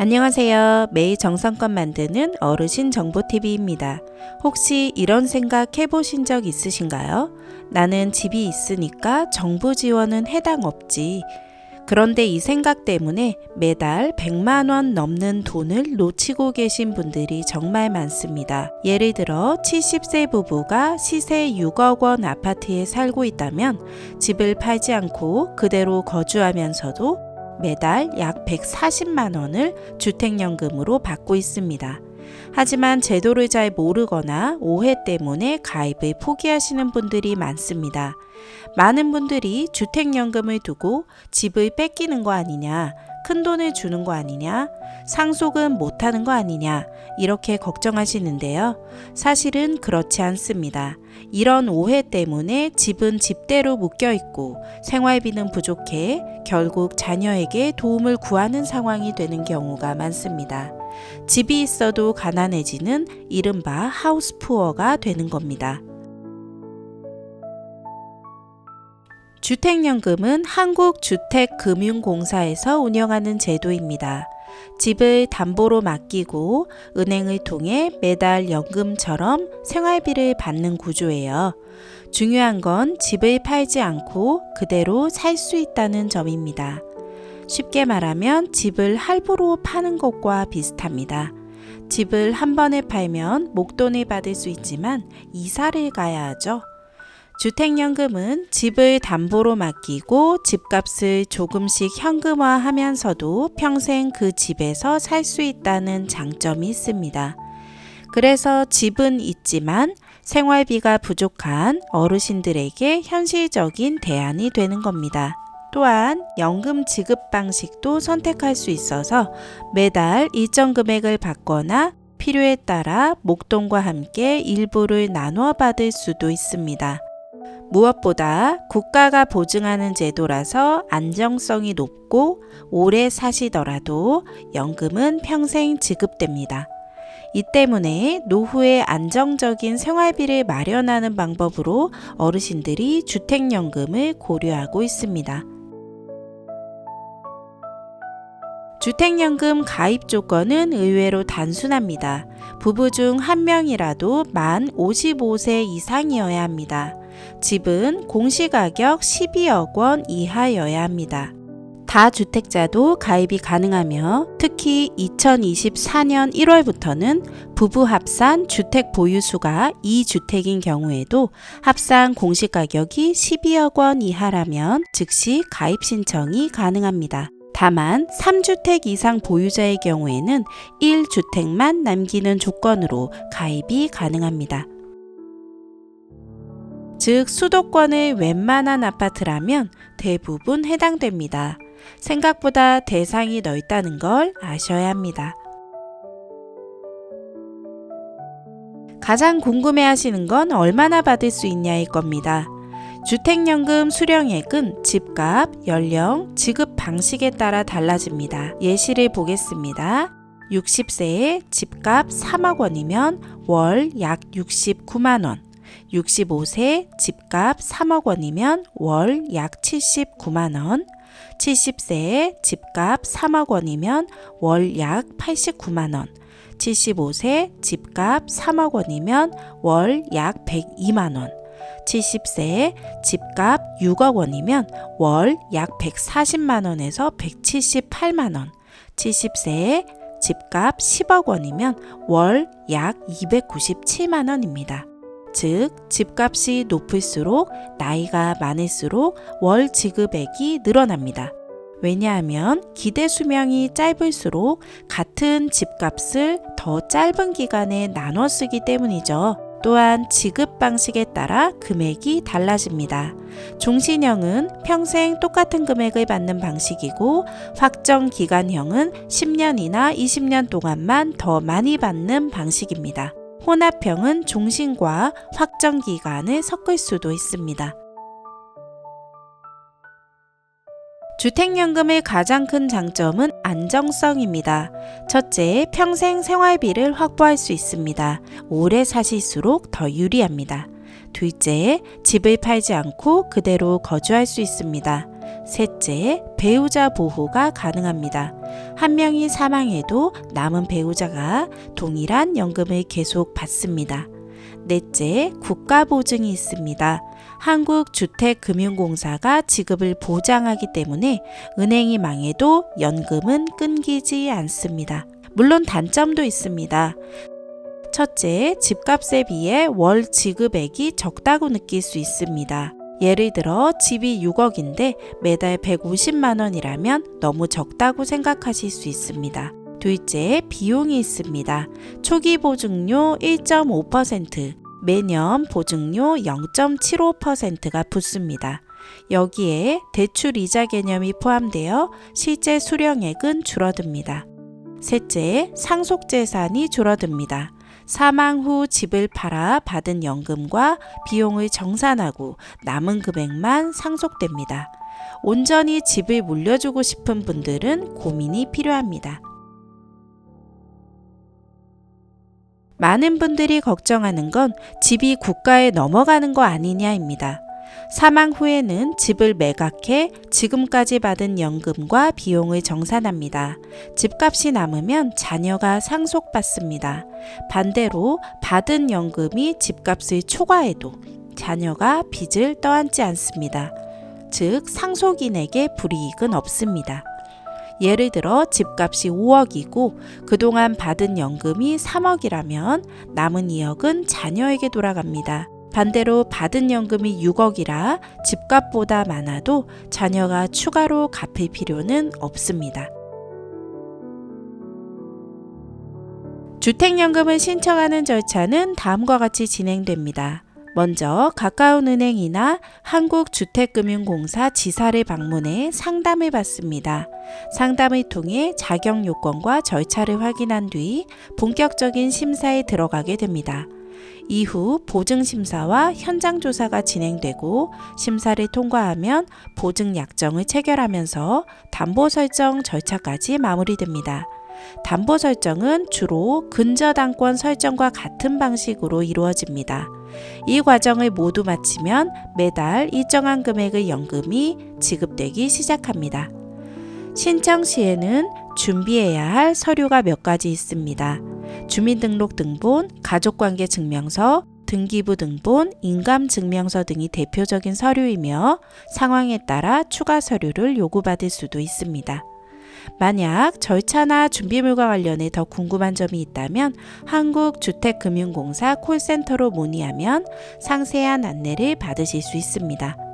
안녕하세요. 매일 정성껏 만드는 어르신 정보TV입니다. 혹시 이런 생각 해보신 적 있으신가요? 나는 집이 있으니까 정부 지원은 해당 없지. 그런데 이 생각 때문에 매달 100만원 넘는 돈을 놓치고 계신 분들이 정말 많습니다. 예를 들어 70세 부부가 시세 6억 원 아파트에 살고 있다면 집을 팔지 않고 그대로 거주하면서도 매달 약 140만 원을 주택연금으로 받고 있습니다. 하지만 제도를 잘 모르거나 오해 때문에 가입을 포기하시는 분들이 많습니다. 많은 분들이 주택연금을 두고 집을 뺏기는 거 아니냐, 큰 돈을 주는 거 아니냐, 상속은 못하는 거 아니냐, 이렇게 걱정하시는데요. 사실은 그렇지 않습니다. 이런 오해 때문에 집은 집대로 묶여 있고 생활비는 부족해 결국 자녀에게 도움을 구하는 상황이 되는 경우가 많습니다. 집이 있어도 가난해지는 이른바 하우스푸어가 되는 겁니다. 주택연금은 한국주택금융공사에서 운영하는 제도입니다. 집을 담보로 맡기고 은행을 통해 매달 연금처럼 생활비를 받는 구조예요. 중요한 건 집을 팔지 않고 그대로 살 수 있다는 점입니다. 쉽게 말하면 집을 할부로 파는 것과 비슷합니다. 집을 한 번에 팔면 목돈을 받을 수 있지만 이사를 가야 하죠. 주택연금은 집을 담보로 맡기고 집값을 조금씩 현금화 하면서도 평생 그 집에서 살 수 있다는 장점이 있습니다. 그래서 집은 있지만 생활비가 부족한 어르신들에게 현실적인 대안이 되는 겁니다. 또한 연금 지급 방식도 선택할 수 있어서 매달 일정 금액을 받거나 필요에 따라 목돈과 함께 일부를 나눠 받을 수도 있습니다. 무엇보다 국가가 보증하는 제도라서 안정성이 높고 오래 사시더라도 연금은 평생 지급됩니다. 이 때문에 노후에 안정적인 생활비를 마련하는 방법으로 어르신들이 주택연금을 고려하고 있습니다. 주택연금 가입 조건은 의외로 단순합니다. 부부 중 한 명이라도 만 55세 이상이어야 합니다. 집은 공시가격 12억 원 이하여야 합니다. 다주택자도 가입이 가능하며 특히 2024년 1월부터는 부부 합산 주택 보유수가 2주택인 경우에도 합산 공시가격이 12억 원 이하라면 즉시 가입 신청이 가능합니다. 다만 3주택 이상 보유자의 경우에는 1주택만 남기는 조건으로 가입이 가능합니다. 즉 수도권의 웬만한 아파트라면 대부분 해당됩니다. 생각보다 대상이 넓다는 걸 아셔야 합니다. 가장 궁금해 하시는 건 얼마나 받을 수 있냐일 겁니다. 주택연금 수령액은 집값, 연령, 지급 방식에 따라 달라집니다. 예시를 보겠습니다. 60세에 집값 3억 원이면 월 약 69만 원. 65세 집값 3억 원이면 월 약 79만 원. 70세에 집값 3억 원이면 월 약 89만 원. 75세 집값 3억 원이면 월 약 102만 원. 70세에 집값 6억 원이면 월 약 140만 원에서 178만 원. 70세에 집값 10억 원이면 월 약 297만 원입니다. 즉, 집값이 높을수록 나이가 많을수록 월 지급액이 늘어납니다. 왜냐하면 기대 수명이 짧을수록 같은 집값을 더 짧은 기간에 나눠 쓰기 때문이죠. 또한 지급 방식에 따라 금액이 달라집니다. 종신형은 평생 똑같은 금액을 받는 방식이고 확정 기간형은 10년이나 20년 동안만 더 많이 받는 방식입니다. 혼합형은 종신과 확정 기간을 섞을 수도 있습니다. 주택연금의 가장 큰 장점은 안정성입니다. 첫째, 평생 생활비를 확보할 수 있습니다. 오래 사실수록 더 유리합니다. 둘째, 집을 팔지 않고 그대로 거주할 수 있습니다. 셋째, 배우자 보호가 가능합니다. 한 명이 사망해도 남은 배우자가 동일한 연금을 계속 받습니다. 넷째, 국가 보증이 있습니다. 한국주택금융공사가 지급을 보장하기 때문에 은행이 망해도 연금은 끊기지 않습니다. 물론 단점도 있습니다. 첫째, 집값에 비해 월 지급액이 적다고 느낄 수 있습니다. 예를 들어 집이 6억인데 매달 150만 원이라면 너무 적다고 생각하실 수 있습니다. 둘째, 비용이 있습니다. 초기 보증료 1.5%, 매년 보증료 0.75%가 붙습니다. 여기에 대출 이자 개념이 포함되어 실제 수령액은 줄어듭니다. 셋째, 상속 재산이 줄어듭니다. 사망 후 집을 팔아 받은 연금과 비용을 정산하고 남은 금액만 상속됩니다. 온전히 집을 물려주고 싶은 분들은 고민이 필요합니다. 많은 분들이 걱정하는 건 집이 국가에 넘어가는 거 아니냐입니다. 사망 후에는 집을 매각해 지금까지 받은 연금과 비용을 정산합니다. 집값이 남으면 자녀가 상속받습니다. 반대로 받은 연금이 집값을 초과해도 자녀가 빚을 떠안지 않습니다. 즉, 상속인에게 불이익은 없습니다. 예를 들어 집값이 5억이고 그동안 받은 연금이 3억이라면 남은 2억은 자녀에게 돌아갑니다. 반대로 받은 연금이 6억이라 집값보다 많아도 자녀가 추가로 갚을 필요는 없습니다. 주택연금을 신청하는 절차는 다음과 같이 진행됩니다. 먼저 가까운 은행이나 한국주택금융공사 지사를 방문해 상담을 받습니다. 상담을 통해 자격 요건과 절차를 확인한 뒤 본격적인 심사에 들어가게 됩니다. 이후 보증심사와 현장조사가 진행되고 심사를 통과하면 보증 약정을 체결하면서 담보 설정 절차까지 마무리됩니다. 담보 설정은 주로 근저당권 설정과 같은 방식으로 이루어집니다. 이 과정을 모두 마치면 매달 일정한 금액의 연금이 지급되기 시작합니다. 신청 시에는 준비해야 할 서류가 몇 가지 있습니다. 주민등록 등본, 가족관계 증명서, 등기부 등본, 인감 증명서 등이 대표적인 서류이며 상황에 따라 추가 서류를 요구받을 수도 있습니다. 만약 절차나 준비물과 관련해 더 궁금한 점이 있다면 한국주택금융공사 콜센터로 문의하면 상세한 안내를 받으실 수 있습니다.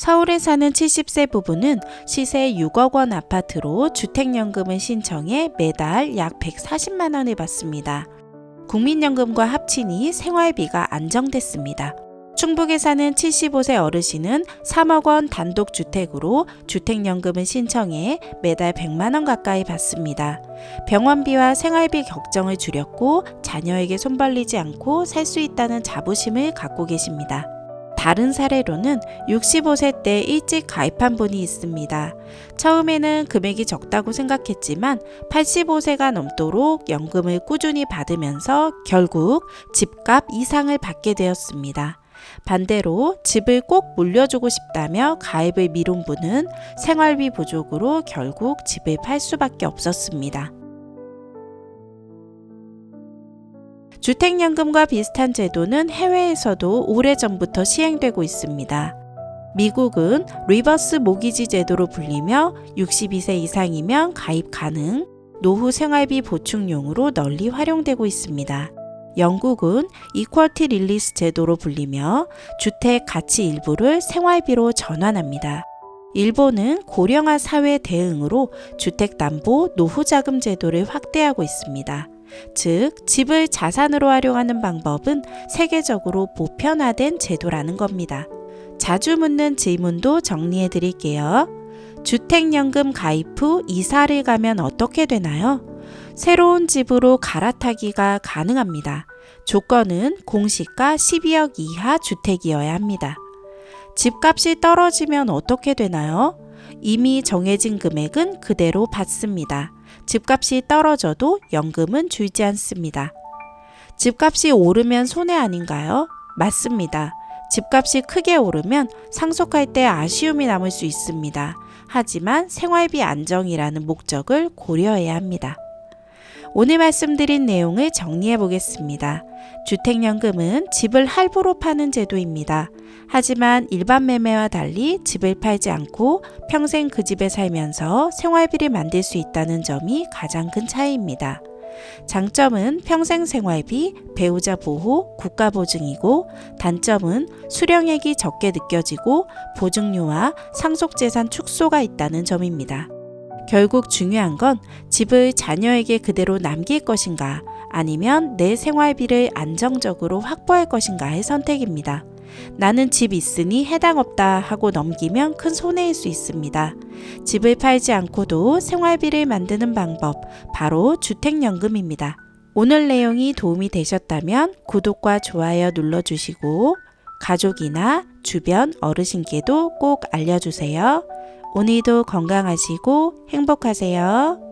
서울에 사는 70세 부부는 시세 6억 원 아파트로 주택연금을 신청해 매달 약 140만 원을 받습니다. 국민연금과 합치니 생활비가 안정됐습니다. 충북에 사는 75세 어르신은 3억 원 단독 주택으로 주택연금을 신청해 매달 100만 원 가까이 받습니다. 병원비와 생활비 걱정을 줄였고 자녀에게 손 벌리지 않고 살 수 있다는 자부심을 갖고 계십니다. 다른 사례로는 65세 때 일찍 가입한 분이 있습니다. 처음에는 금액이 적다고 생각했지만 85세가 넘도록 연금을 꾸준히 받으면서 결국 집값 이상을 받게 되었습니다. 반대로 집을 꼭 물려주고 싶다며 가입을 미룬 분은 생활비 부족으로 결국 집을 팔 수밖에 없었습니다. 주택연금과 비슷한 제도는 해외에서도 오래전부터 시행되고 있습니다. 미국은 리버스 모기지 제도로 불리며 62세 이상이면 가입 가능, 노후 생활비 보충용으로 널리 활용되고 있습니다. 영국은 이퀄티 릴리스 제도로 불리며 주택 가치 일부를 생활비로 전환합니다. 일본은 고령화 사회 대응으로 주택담보 노후자금 제도를 확대하고 있습니다. 즉, 집을 자산으로 활용하는 방법은 세계적으로 보편화된 제도라는 겁니다. 자주 묻는 질문도 정리해 드릴게요. 주택연금 가입 후 이사를 가면 어떻게 되나요? 새로운 집으로 갈아타기가 가능합니다. 조건은 공시가 12억 이하 주택이어야 합니다. 집값이 떨어지면 어떻게 되나요? 이미 정해진 금액은 그대로 받습니다. 집값이 떨어져도 연금은 줄지 않습니다. 집값이 오르면 손해 아닌가요? 맞습니다. 집값이 크게 오르면 상속할 때 아쉬움이 남을 수 있습니다. 하지만 생활비 안정이라는 목적을 고려해야 합니다. 오늘 말씀드린 내용을 정리해 보겠습니다. 주택연금은 집을 할부로 파는 제도입니다. 하지만 일반 매매와 달리 집을 팔지 않고 평생 그 집에 살면서 생활비를 만들 수 있다는 점이 가장 큰 차이입니다. 장점은 평생 생활비, 배우자 보호, 국가 보증이고 단점은 수령액이 적게 느껴지고 보증료와 상속재산 축소가 있다는 점입니다. 결국 중요한 건 집을 자녀에게 그대로 남길 것인가 아니면 내 생활비를 안정적으로 확보할 것인가의 선택입니다. 나는 집 있으니 해당 없다 하고 넘기면 큰 손해일 수 있습니다. 집을 팔지 않고도 생활비를 만드는 방법, 바로 주택연금입니다. 오늘 내용이 도움이 되셨다면 구독과 좋아요 눌러주시고 가족이나 주변 어르신께도 꼭 알려주세요. 오늘도 건강하시고 행복하세요.